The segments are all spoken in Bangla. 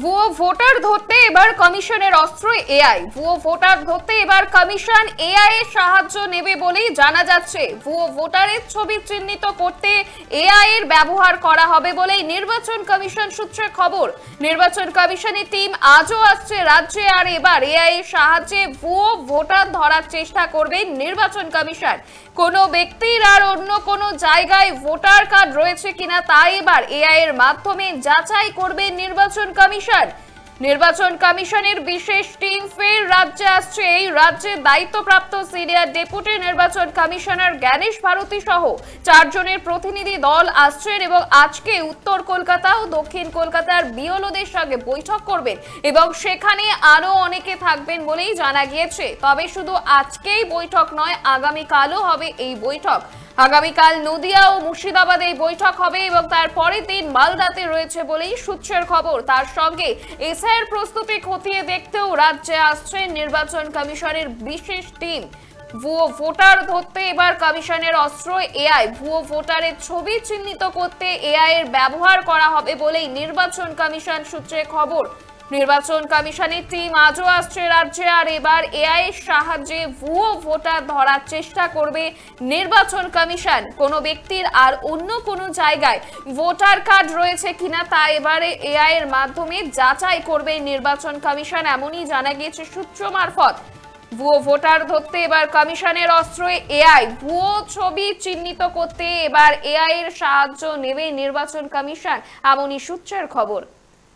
ভুয়ো ভোটার ধরতে এবার কমিশনের অস্ত্র এআই। ভুয়ো ভোটার ধরতে এবার কমিশন এআই এর সাহায্য নেবে বলেই জানা যাচ্ছে। ভুয়ো ভোটারের ছবি চিহ্নিত করতে এআই এর ব্যবহার করা হবে বলেই নির্বাচন কমিশন সূত্রে খবর। নির্বাচন কমিশনের টিম আজও আসছে রাজ্যে আর এবার এআই এর সাহায্যে ভুয়ো ভোটার ধরার চেষ্টা করবে নির্বাচন কমিশন। কোনো ব্যক্তির আর অন্য কোনো জায়গায় ভোটার কার্ড রয়েছে কিনা তা এবার এআই এর মাধ্যমে যাচাই করবে নির্বাচন কমিশন। নির্বাচন কমিশনের বিশেষ টিম ফের রাজ্যে আসছে। এই রাজ্যের দায়িত্বপ্রাপ্ত সিনিয়র ডেপুটি নির্বাচন কমিশনার জ্ঞানেশ ভারতী সহ চারজনের প্রতিনিধি দল আসছেন এবং আজকে উত্তর কলকাতা ও দক্ষিণ কলকাতার বিওলোদের সঙ্গে বৈঠক করবেন এবং সেখানে আরও অনেকে থাকবেন বলেই জানা গিয়েছে। তবে শুধু আজকেই বৈঠক নয়, আগামীকালও হবে এই বৈঠক। আগামীকাল নদিয়া ও মুর্শিদাবাদে বৈঠক হবে এবং তার পরের দিন মালদাতে রয়েছে বলেই সূত্রের খবর। তার সঙ্গে এসআইয়ের প্রস্তুতি খতিয়ে দেখতেও রাজ্যে আসছে নির্বাচন কমিশনের বিশেষ টিম। ভুয়ো ভোটার ধরতে এবার কমিশনের অস্ত্র এআই। ভুয়ো ভোটারের ছবি চিহ্নিত করতে এআই এর ব্যবহার করা হবে বলেই নির্বাচন কমিশন সূত্রে খবর। নির্বাচন কমিশনের টিম আজও আসছে রাজ্যে, আর এবার এআই সাহায্যে ভুয়ো ভোটার ধরার চেষ্টা করবে নির্বাচন কমিশন। কোনো ব্যক্তির আর অন্য কোনো জায়গায় ভোটার কার্ড রয়েছে কিনা তা এবারে এআই এর মাধ্যমে যাচাই করবে নির্বাচন কমিশন, এমনই জানা গিয়েছে সূত্র মারফত। ভুয়ো ভোটার ধরতে এবার কমিশনের অস্ত্র এআই ভুয়ো ছবি চিহ্নিত করতে এবার এআই এর সাহায্য নেবে নির্বাচন কমিশন, এমনই সূত্রের খবর।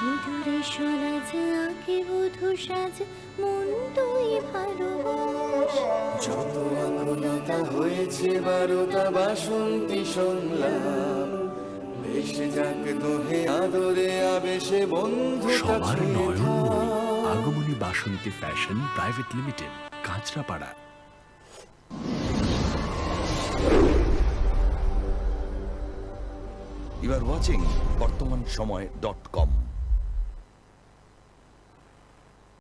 সিঁদুরে সরাজ আঁকে বধু সাজ মন তুই ভালোবাস। যত আকুলতা হয়েছে বারোটা বাসন্তী সংলাপ। ভেসে যাক দোহে আদরে আবেশে বন্ধু সবার নয়নমণি Agamani Basanti fashion private limited Kanchrapara. You are watching Bartaman Samay dot com